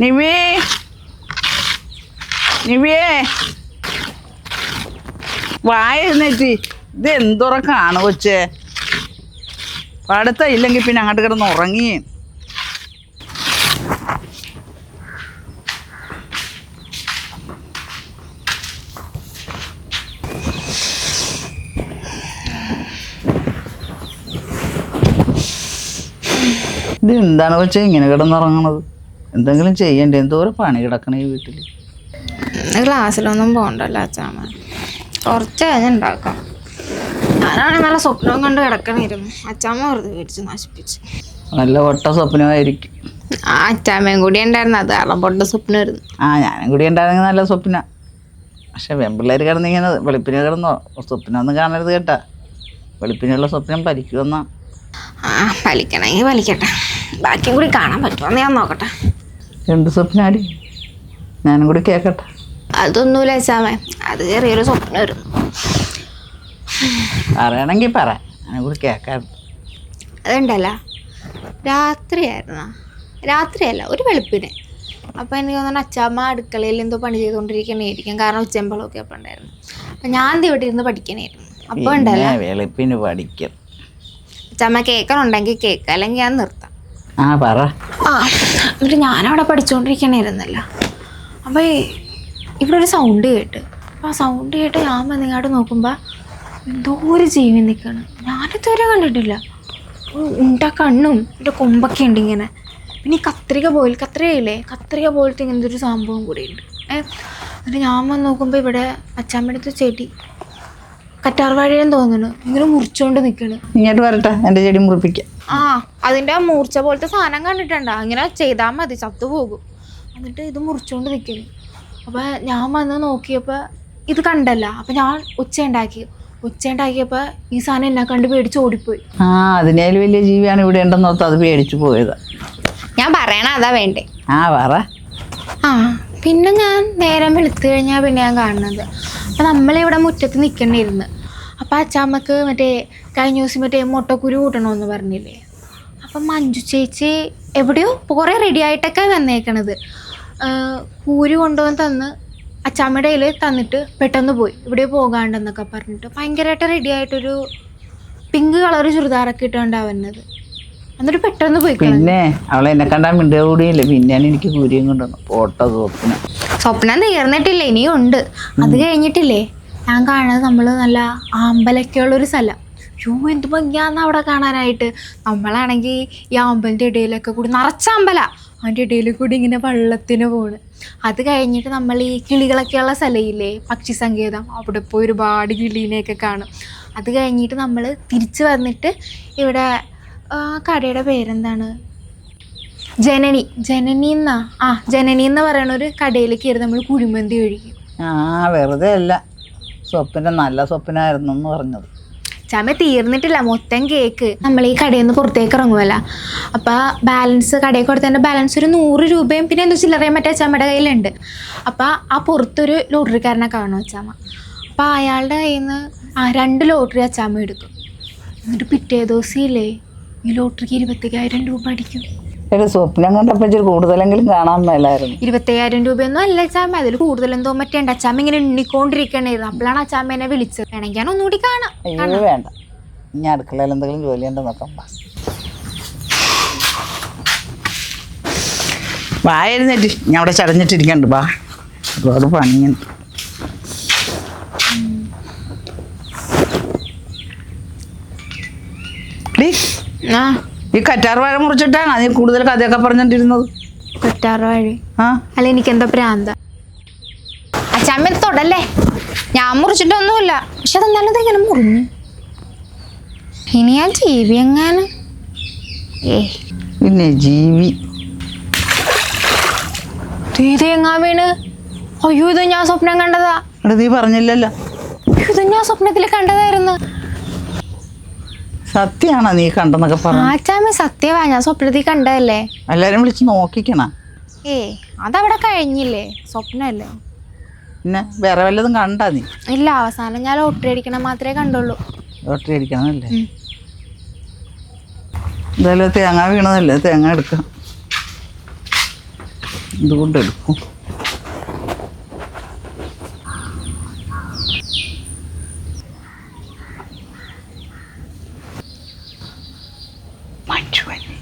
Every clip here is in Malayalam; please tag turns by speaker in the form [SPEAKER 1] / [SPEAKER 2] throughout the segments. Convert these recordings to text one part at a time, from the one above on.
[SPEAKER 1] നിവി. നിവിയേ. വായിരുന്നേച്ചി ഇത് എന്തുറക്കാണ് കൊച്ചേ. പിന്നെ അങ്ങോട്ട് കിടന്ന് ഉറങ്ങി. ഇത് എന്താണ് കൊച്ചേ ഇങ്ങനെ കിടന്നുറങ്ങണത് എന്തെങ്കിലും ചെയ്യണ്ടേ? എന്തോരം പണി കിടക്കണ ഈ വീട്ടിൽ
[SPEAKER 2] ക്ലാസ്സിലൊന്നും പോകണ്ടല്ലോ അച്ഛാമ്മ കുറച്ച് കഴിഞ്ഞുണ്ടാക്കാം. ഞാനാണെങ്കിൽ നല്ല സ്വപ്നം കണ്ട് കിടക്കണിരുന്നു അച്ഛാമ്മ വെറുതെ മേടിച്ച് നശിപ്പിച്ചു.
[SPEAKER 1] നല്ല ഒട്ട സ്വപ്നമായിരിക്കും.
[SPEAKER 2] ആ അച്ഛാമ്മയും കൂടി ഉണ്ടായിരുന്നു. അത് കാരണം പൊട്ട സ്വപ്നമായിരുന്നു.
[SPEAKER 1] ആ ഞാനും കൂടി ഉണ്ടായിരുന്നെങ്കിൽ നല്ല സ്വപ്ന. പക്ഷെ വെമ്പിള്ളേർ കിടന്നിങ്ങനെ വെളുപ്പിന് കിടന്നോ? സ്വപ്നമൊന്നും കാണരുത് കേട്ടാ. വെളുപ്പിനുള്ള സ്വപ്നം പലിക്കുമെന്നാ
[SPEAKER 2] ആ പലിക്കണമെങ്കിൽ പലിക്കട്ടെ. ബാക്കിയും കൂടി കാണാൻ പറ്റുമെന്ന് ഞാൻ നോക്കട്ടെ.
[SPEAKER 1] എന്ത് സ്വപ്നാടി ഞാനും കൂടി കേക്കട്ടെ.
[SPEAKER 2] അതൊന്നുമില്ല സാമേ അത് ചെറിയൊരു സ്വപ്നം
[SPEAKER 1] പറയണമെങ്കിൽ പറ. ഞാനും കൂടി
[SPEAKER 2] അതുണ്ടല്ല രാത്രിയായിരുന്ന. രാത്രിയല്ല ഒരു വെളുപ്പിന്. അപ്പോൾ എനിക്ക് തോന്നുന്നു അച്ചാമ്മ അടുക്കളയിൽ എന്തോ പണി ചെയ്തുകൊണ്ടിരിക്കണേയിരിക്കും. കാരണം ഉച്ചമ്പളമൊക്കെ അപ്പം ഉണ്ടായിരുന്നു. അപ്പം ഞാൻ ഇവിടെ ഇരുന്ന് പഠിക്കണായിരുന്നു. അപ്പോൾ ഉണ്ടല്ലോ.
[SPEAKER 1] വെളുപ്പിന് പഠിക്കും.
[SPEAKER 2] അച്ചാമ്മ കേൾക്കണുണ്ടെങ്കിൽ കേൾക്കാം അല്ലെങ്കിൽ ഞാൻ നിർത്താം.
[SPEAKER 1] ആ പറ.
[SPEAKER 2] ആ എന്നിട്ട് ഞാനവിടെ പഠിച്ചുകൊണ്ടിരിക്കണായിരുന്നല്ല അപ്പോൾ ഇവിടെ ഒരു സൗണ്ട് കേട്ട്. അപ്പോൾ ആ സൗണ്ട് കേട്ട് ഞാൻ വന്നിങ്ങോട്ട് നോക്കുമ്പോൾ എന്തോ ഒരു ജീവി നിൽക്കണം ഞാനിതുവരെ കണ്ടിട്ടില്ല. ഉണ്ടാ കണ്ണും എന്റെ കൊമ്പൊക്കെ ഉണ്ട് ഇങ്ങനെ. പിന്നെ ഈ കത്രിക പോയിൽ കത്രികയില്ലേ? കത്രിക പോലത്തെ ഇങ്ങനത്തെ ഒരു സംഭവം കൂടി ഉണ്ട്. ഏ എന്നിട്ട് ഞാൻ വന്ന് നോക്കുമ്പോൾ ഇവിടെ അച്ചാമ്പടുത്ത് ചെടി കറ്റാർ വാഴയെന്ന് തോന്നുന്നു. ഇങ്ങനെ മുറിച്ചോണ്ട് നിക്കണ്.
[SPEAKER 1] ഇങ്ങോട്ട് വരട്ടെ എന്റെ ചെടി മുറിപ്പിക്കാം.
[SPEAKER 2] ആ അതിന്റെ ആ മൂർച്ച പോലത്തെ സാധനം കണ്ടിട്ടുണ്ടോ? അങ്ങനെ ചെയ്താൽ മതി ചത്തു പോകും. എന്നിട്ട് ഇത് മുറിച്ചോണ്ട് നിൽക്കുന്നു അപ്പോൾ ഞാൻ വന്ന് നോക്കിയപ്പോൾ ഇത് കണ്ടല്ല. അപ്പം ഞാൻ ഉച്ച ഉണ്ടാക്കി ഉച്ച ഉണ്ടാക്കിയപ്പോൾ ഈ സാധനം എന്നെ കണ്ട് പേടിച്ച് ഓടിപ്പോയി.
[SPEAKER 1] ആ അതിനേലും വലിയ ജീവിയാണ് ഇവിടെ ഉണ്ടെന്ന് ഓർത്ത് അത് പേടിച്ചു പോയത്.
[SPEAKER 2] ഞാൻ പറയണ അതാ വേണ്ടേ.
[SPEAKER 1] ആ പറ.
[SPEAKER 2] ആ പിന്നെ ഞാൻ നേരം വെളുത്തു കഴിഞ്ഞാൽ പിന്നെ ഞാൻ കാണുന്നത്. അപ്പം നമ്മളിവിടെ മുറ്റത്ത് നിൽക്കണ്ടിരുന്ന് അപ്പം അച്ചാമ്മക്ക് മറ്റേ കഴിഞ്ഞ ദിവസം മറ്റേ മുട്ടക്കുരു കൂട്ടണമെന്ന് പറഞ്ഞില്ലേ? അപ്പം മഞ്ജു ചേച്ചി എവിടെയോ കുറെ റെഡി ആയിട്ടൊക്കെ വന്നേക്കണത്. കൂരി കൊണ്ടുവന്ന് തന്ന് അച്ചാമ്മയുടെ കയ്യിൽ തന്നിട്ട് പെട്ടെന്ന് പോയി. ഇവിടെ പോകാണ്ടെന്നൊക്കെ പറഞ്ഞിട്ട് ഭയങ്കരമായിട്ട് റെഡി ആയിട്ടൊരു പിങ്ക് കളർ ചുരിദാറൊക്കെ ഇട്ടുകൊണ്ടാവുന്നത് എന്നിട്ട് പെട്ടെന്ന് പോയി
[SPEAKER 1] പിന്നെ അവളെ എന്നെ കണ്ടാൽ മിണ്ടുക കൂടിയില്ല. പിന്നെയാണ് എനിക്ക് കൂരിയും കൊണ്ടുവന്നു പോട്ടോ സ്വപ്നം
[SPEAKER 2] സ്വപ്നം തീർന്നിട്ടില്ല? ഇനിയും ഉണ്ട്. അത് കഴിഞ്ഞിട്ടില്ലേ? ഞാൻ കാണുന്നത് നമ്മൾ നല്ല ആമ്പലൊക്കെയുള്ളൊരു സ്ഥലം. യോ എന്ത് ഭംഗിയാന്ന് അവിടെ കാണാനായിട്ട്. നമ്മളാണെങ്കിൽ ഈ അമ്പലിന്റെ ഇടയിലൊക്കെ കൂടി നിറച്ച അമ്പല അതിന്റെ ഇടയിൽ കൂടി ഇങ്ങനെ വെള്ളത്തിന് പോണ്. അത് കഴിഞ്ഞിട്ട് നമ്മൾ ഈ കിളികളൊക്കെയുള്ള സ്ഥലമില്ലേ പക്ഷി സങ്കേതം. അവിടെ പോയി ഒരുപാട് കിളീനെയൊക്കെ കാണും. അത് കഴിഞ്ഞിട്ട് നമ്മൾ തിരിച്ച് വന്നിട്ട് ഇവിടെ കടയുടെ പേരെന്താണ്? ജനനി. ജനനി എന്നാ? ആ ജനനി എന്ന് പറയുന്ന ഒരു കടയിലേക്ക് കയറി നമ്മൾ കുഴിമന്തി ഒഴിക്കും.
[SPEAKER 1] ആ വെറുതെ അല്ല. സ്വപ്നം നല്ല സ്വപ്നമായിരുന്നു എന്ന് പറഞ്ഞത്.
[SPEAKER 2] ചമ തീർന്നിട്ടില്ല. മൊത്തം കേക്ക് നമ്മൾ ഈ കടയിൽ നിന്ന് പുറത്തേക്ക് ഇറങ്ങുമല്ല അപ്പോൾ ബാലൻസ് കടയിൽ കൊടുത്തതിന്റെ ബാലൻസ് ഒരു നൂറ് രൂപയും പിന്നെ എന്തോ ചില്ലറയും മറ്റേ ചമ്മയുടെ കയ്യിലുണ്ട്. അപ്പോൾ ആ പുറത്തൊരു ലോട്ടറിക്കാരനെ കാണും അച്ചാമ്മ. അപ്പോൾ അയാളുടെ കയ്യിൽ നിന്ന് ആ രണ്ട് ലോട്ടറി അച്ചാമ്മ എടുക്കും. എന്നിട്ട് പിറ്റേ ദിവസം ഇല്ലേ ഈ ലോട്ടറിക്ക് ഇരുപത്തിയായിരം രൂപ അടിക്കും.
[SPEAKER 1] ഒരു സ്വപ്നം കണ്ടപ്പോൾ ഇച്ചിരി കൂടുതലെങ്കിലും കാണാൻ മേലായിരുന്നു.
[SPEAKER 2] ഇരുപത്തയ്യായിരം രൂപയൊന്നും അല്ല അച്ചാമ്മ അതിൽ കൂടുതൽ എന്തോ മറ്റേ ഉണ്ട്. അച്ചാമ്മ ഇങ്ങനെ എണ്ണിക്കൊണ്ടിരിക്കണായിരുന്നു അപ്പോഴാണ് അച്ചാമ്മ എന്നെ വിളിച്ചത്. വേണമെങ്കിൽ ഞാൻ ഒന്നുകൂടി കാണാം.
[SPEAKER 1] അയ്യോ വേണ്ട. ഇനി അടുക്കളയിൽ എന്തെങ്കിലും ജോലി ഉണ്ടോ നോക്കാം. വാ. വായിരുന്നേറ്റ് ഞാൻ അവിടെ ചടഞ്ഞിട്ടിരിക്കണ്ട്. വാ ഒരുപാട് പണിയുണ്ട് ഡീ,
[SPEAKER 2] ആ.
[SPEAKER 1] ഈ കറ്റാർ വാഴ മുറിച്ചിട്ടാണ് നീ കൂടുതൽ കഥയൊക്കെ പറഞ്ഞോണ്ടിരുന്നത്.
[SPEAKER 2] കൊറ്റാറ് വാഴ?
[SPEAKER 1] ആ?
[SPEAKER 2] അല്ല എനിക്ക് എന്താ പ്രാന്ത അച്ഛമ്മത്തോടല്ലേ ഞാൻ മുറിച്ചിട്ടൊന്നുമില്ല. പക്ഷെ അതെന്തായാലും ഇത് ഇങ്ങനെ മുറിഞ്ഞു. ഇനി ഞാൻ ജീവി എങ്ങാനും? ഏ.
[SPEAKER 1] പിന്നെ ജീവി.
[SPEAKER 2] ഇത് എങ്ങാ വീണ്? അയ്യോ ഇത് ഞാൻ സ്വപ്നം കണ്ടതാ.
[SPEAKER 1] നീ പറഞ്ഞില്ലല്ലോ.
[SPEAKER 2] ഇത് ഞാൻ സ്വപ്നത്തിൽ കണ്ടതായിരുന്നു.
[SPEAKER 1] സത്യമാണോ നീ കണ്ടെന്നൊക്കെ പറഞ്ഞു
[SPEAKER 2] സത്യവാ. ഞാൻ സ്വപ്നത്തിൽ കണ്ടതല്ലേ?
[SPEAKER 1] എല്ലാരും വിളിച്ച് നോക്കിക്കണ.
[SPEAKER 2] ഏ അതവിടെ കഴിഞ്ഞില്ലേ? സ്വപ്നല്ലേ?
[SPEAKER 1] പിന്നെ വേറെ വല്ലതും കണ്ടാ നീ?
[SPEAKER 2] ഇല്ല അവസാനം ഞാൻ ലോട്ടറി അടിക്കണം മാത്രമേ കണ്ടുള്ളൂ.
[SPEAKER 1] ലോട്ടറി അടിക്കണമല്ലേ. എന്തായാലും തേങ്ങ വീണതല്ലേ? തേങ്ങ എടുക്കാം. ഇതുകൊണ്ട് എടുക്കും. മഞ്ജുവൻ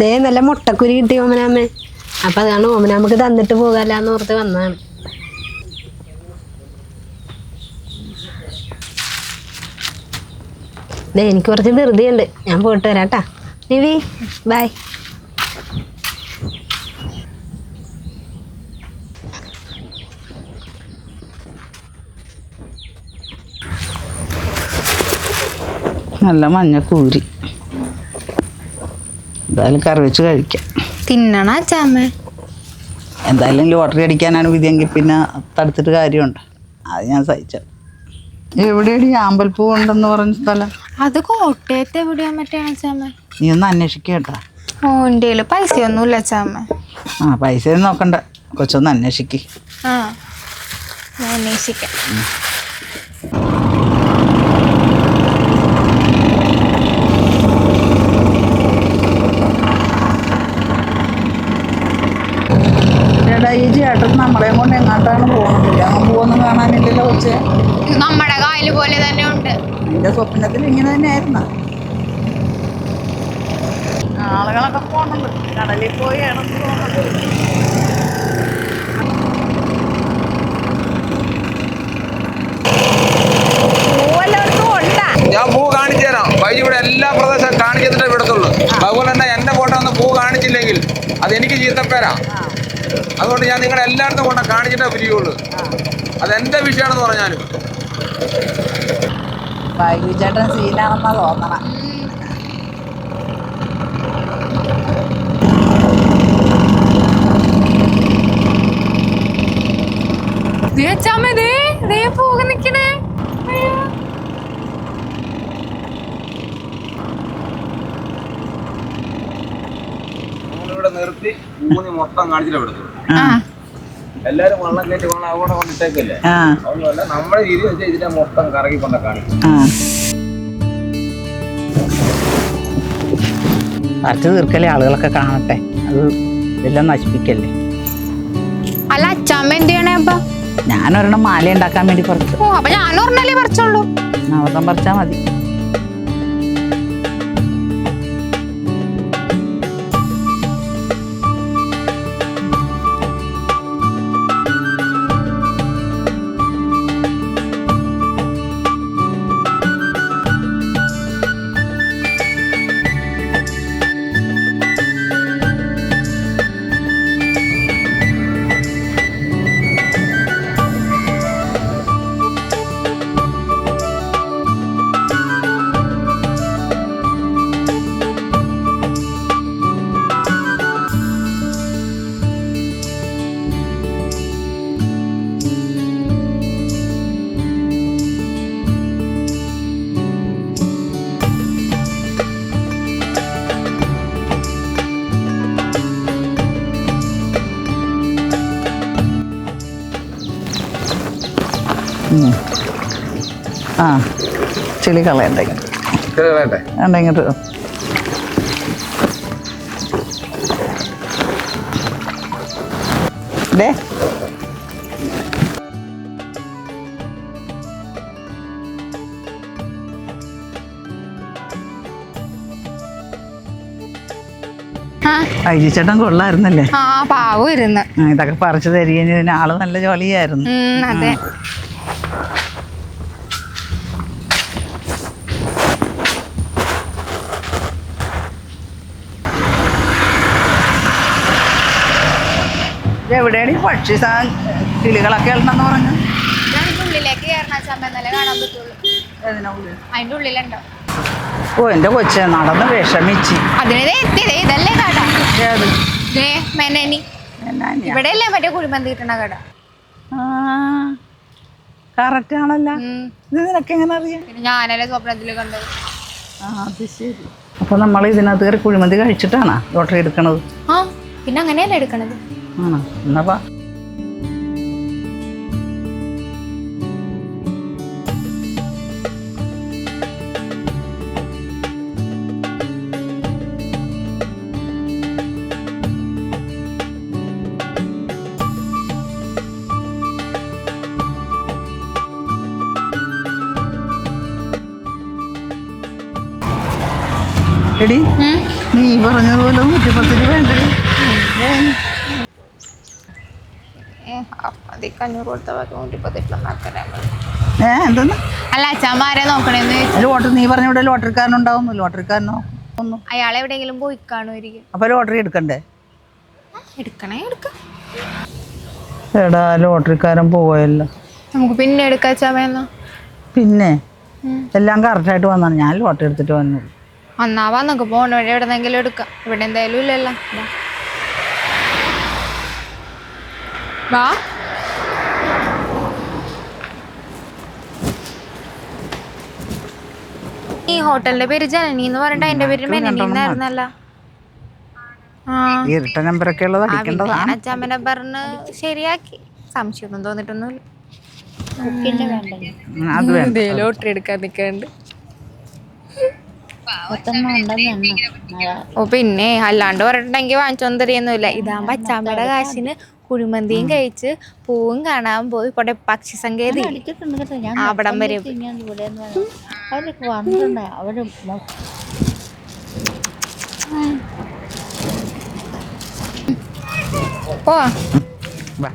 [SPEAKER 3] ദേ നല്ല മുട്ടക്കുരി കിട്ടി ഓമനാമ്മേ. അപ്പൊ അതാണ് ഓമനാമ്മക്ക് തന്നിട്ട് പോകാല്ലാന്ന് ഓർത്ത് വന്നതാണ്. ദേ എനിക്ക് കുറച്ച് ധൃതിയുണ്ട്. ഞാൻ പോയിട്ട് വരാട്ടാ. നിവി ബൈ
[SPEAKER 1] നല്ല മഞ്ഞ കൂരി. എന്തായാലും കറി വെച്ച് കഴിക്കാം.
[SPEAKER 2] തിന്നണ അച്ചാമ്മ?
[SPEAKER 1] എന്തായാലും ലോട്ടറി അടിക്കാനാണ് വിധിയെങ്കിൽ പിന്നെ തടുത്തിട്ട് കാര്യമുണ്ട്. അത് ഞാൻ സഹിച്ചു എവിടെയാണ് ഈ ആമ്പൽപ്പൂ ഉണ്ടെന്ന് പറഞ്ഞ സ്ഥലം?
[SPEAKER 2] അത് കോട്ടയത്ത് എവിടെയാ മറ്റേ
[SPEAKER 1] നീ ഒന്ന് അന്വേഷിക്കട്ടാ കേട്ടാ.
[SPEAKER 2] ഓ എന്റെ കയ്യിൽ പൈസയൊന്നുമില്ല അച്ചാമ്മ.
[SPEAKER 1] ആ പൈസ ഒന്നും നോക്കണ്ട. കൊച്ചൊന്ന് അന്വേഷിക്ക്.
[SPEAKER 2] ആ ഞാൻ അന്വേഷിക്കാം.
[SPEAKER 1] ചേട്ടാ ഈ ചേട്ടൻ നമ്മളെയും കൊണ്ട് എങ്ങോട്ടാണ് പോകുന്നത്? അങ്ങ് പോകുന്നു കാണാനില്ലല്ലോ കൊച്ചേ.
[SPEAKER 2] നമ്മുടെ കായൽ പോലെ തന്നെ ഉണ്ട്.
[SPEAKER 1] എന്റെ സ്വപ്നത്തിൽ ഇങ്ങനെ തന്നെ ആയിരുന്ന ആളുകളൊക്കെ പോണുണ്ട്. കടലിൽ പോയി ഇടന്ന് ഉണ്ടാ.
[SPEAKER 4] ഞാൻ പൂ കാണിച്ചു തരാം. വൈകി ഇവിടെ എല്ലാ പ്രദേശം കാണിച്ചിട്ടേ വിടത്തുള്ളൂ അതുപോലെ തന്നെ എന്റെ ഫോട്ടോ ഒന്ന് പൂ കാണിച്ചില്ലെങ്കിൽ അത് എനിക്ക് ചീത്തപ്പേരാ. അതുകൊണ്ട് ഞാൻ നിങ്ങളെ എല്ലായിടത്തും കൊണ്ട് കാണിച്ചിട്ടേ പിരിയുള്ളൂ. അത് എന്റെ വിഷയമാണെന്ന് പറഞ്ഞാലും.
[SPEAKER 1] വൈകി ചേട്ടൻ സീനാണെന്നാ തോന്നണം
[SPEAKER 4] നിർത്തി ഊന്നി മൊത്തം കാണിച്ചിട്ട് എടുത്തു
[SPEAKER 1] ആ.
[SPEAKER 4] എല്ലാരും വള്ളം കയറ്റി വള്ളം അവിടെ കൊണ്ടിട്ടേക്കല്ലേ
[SPEAKER 1] ആ.
[SPEAKER 4] അതൊന്നുമല്ല നമ്മുടെ രീതി വെച്ച് ഇതിനെ മൊത്തം കറങ്ങി കൊണ്ട കാണിക്കും.
[SPEAKER 1] ആ. പറിച്ചു ആളുകളൊക്കെ കാണട്ടെ. അത് എല്ലാം നശിപ്പിക്കല്ലേ?
[SPEAKER 2] അല്ല അച്ചാമ്മ എന്ത് ചെയ്യണേ അപ്പൊ?
[SPEAKER 1] ഞാനൊരെണ്ണം മാല ഉണ്ടാക്കാൻ വേണ്ടി പറിച്ചു.
[SPEAKER 2] ഓ അപ്പൊ ഞാൻ ഒരെണ്ണല്ലേ പറിച്ചോളൂ
[SPEAKER 1] നവതം പറിച്ചാ മതി. ആ ചെളി കളയണ്ടെങ്കിൽ
[SPEAKER 4] വേണ്ടേ
[SPEAKER 1] ഇങ്ങോട്ട് ഡേ ഐജി ചേട്ടൻ കൊള്ളായിരുന്നല്ലേ?
[SPEAKER 2] ആ പാവം ഇരുന്ന്.
[SPEAKER 1] ആ, ഇതൊക്കെ പറിച്ചു തരികയും ആൾ നല്ല ജോലിയായിരുന്നു.
[SPEAKER 2] അതെ.
[SPEAKER 1] എവിടെയാണ് ഈ പക്ഷി സാ കിളികളൊക്കെ ഉണ്ടെന്ന് പറഞ്ഞു
[SPEAKER 2] അതിന്റെ ഉള്ളിലേക്ക് കയറണ കാണാൻ പറ്റുള്ളൂ. അതിന്റെ ഉള്ളിലുണ്ടോ?
[SPEAKER 1] ഓ എന്റെ കൊച്ചെ നടന്ന് വിഷമിച്ച്.
[SPEAKER 2] അതിന് ഇതല്ലേ കട.
[SPEAKER 1] ഏത്?
[SPEAKER 2] ദേ മെനനി.
[SPEAKER 1] എന്നാ ഞാൻ-
[SPEAKER 2] ഇവിടെയല്ലേ മറ്റേ കുഴിമന്തി കിട്ടണ കട?
[SPEAKER 1] ആ കറക്റ്റ് ആണല്ല.
[SPEAKER 2] ഉം.
[SPEAKER 1] ഇത് നിനക്ക് എങ്ങനെ അറിയാം?
[SPEAKER 2] പിന്നെ ഞാനല്ലേ സ്വപ്നത്തിൽ കണ്ടത്.
[SPEAKER 1] ആ അത് ശരി. അപ്പൊ നമ്മൾ ഇതിനകത്ത് കയറി കുഴിമന്തി കഴിച്ചിട്ടാണ് ലോട്ടറി എടുക്കണത്?
[SPEAKER 2] ആ പിന്നെ അങ്ങനെയല്ലേ എടുക്കണത്?
[SPEAKER 1] ആണോ? എന്നാ എടി നീ പറഞ്ഞതുപോലെ നൂറ്റിപ്പത്ത് രൂപ ഉണ്ട്
[SPEAKER 2] അഞ്ഞൂറ് കൊടുത്ത ബാക്കി നൂറ്റി പത്തിട്ടുണ്ടാക്കാൻ
[SPEAKER 1] ഏ എന്തെന്ന്?
[SPEAKER 2] അല്ല അച്ഛന്മാരെ നോക്കണേന്ന്
[SPEAKER 1] ലോട്ടറി നീ പറഞ്ഞ ഇവിടെ ലോട്ടറിക്കാരനുണ്ടാവുന്നു ലോട്ടറിക്കാരനോ? ഒന്നും.
[SPEAKER 2] അയാൾ എവിടെയെങ്കിലും പോയി കാണുമായിരിക്കും.
[SPEAKER 1] അപ്പൊ ലോട്ടറി എടുക്കണ്ടേ?
[SPEAKER 2] എടുക്കണേ എടുക്കാം.
[SPEAKER 1] എടാ ലോട്ടറിക്കാരൻ പോയല്ലോ.
[SPEAKER 2] നമുക്ക് പിന്നെ എടുക്കാം അച്ഛാമെന്നാ
[SPEAKER 1] പിന്നെ? എല്ലാം കറക്റ്റായിട്ട് വന്നാണ് ഞാൻ ലോട്ടറി എടുത്തിട്ട്
[SPEAKER 2] വന്നത് നമുക്ക് പോണ വഴി എവിടെന്നെങ്കിലും എടുക്കാം. ഇവിടെ എന്തായാലും ഇല്ലല്ലോ ദാ. വാ. ഈ ഹോട്ടലിന്റെ പേര് ജനനി എന്ന് പറഞ്ഞിട്ട് അതിന്റെ പേര് മെനനി എന്നായിരുന്നല്ല. ആ.
[SPEAKER 1] ഇരട്ട നമ്പറൊക്കെ ഉള്ളത്
[SPEAKER 2] ആ, പിന്നെ
[SPEAKER 1] അടിക്കേണ്ടതാണ്
[SPEAKER 2] ഞാൻ അച്ഛാമ്മനെ പറഞ്ഞ് ശരിയാക്കി. സംശയമൊന്നും തോന്നിട്ടൊന്നുമില്ല.
[SPEAKER 1] അത് വേണ്ട
[SPEAKER 2] ലോട്ടറി എടുക്കാൻ നിൽക്കണ്ട് ഓ പിന്നെ അല്ലാണ്ട് പറഞ്ഞിട്ടുണ്ടെങ്കിൽ വാങ്ങിച്ചൊന്നും തരിയൊന്നുമില്ല ഇതാകുമ്പോ അച്ചാമ്മയുടെ കാശിന് കുഴിമന്തിയും കഴിച്ച് പൂവും കാണാൻ പോയി. ഇവിടെ പക്ഷി സങ്കേതി അവിടം വരെ.
[SPEAKER 5] അവരൊക്കെ വന്നിട്ടുണ്ട്.
[SPEAKER 2] അവർ
[SPEAKER 1] വാ.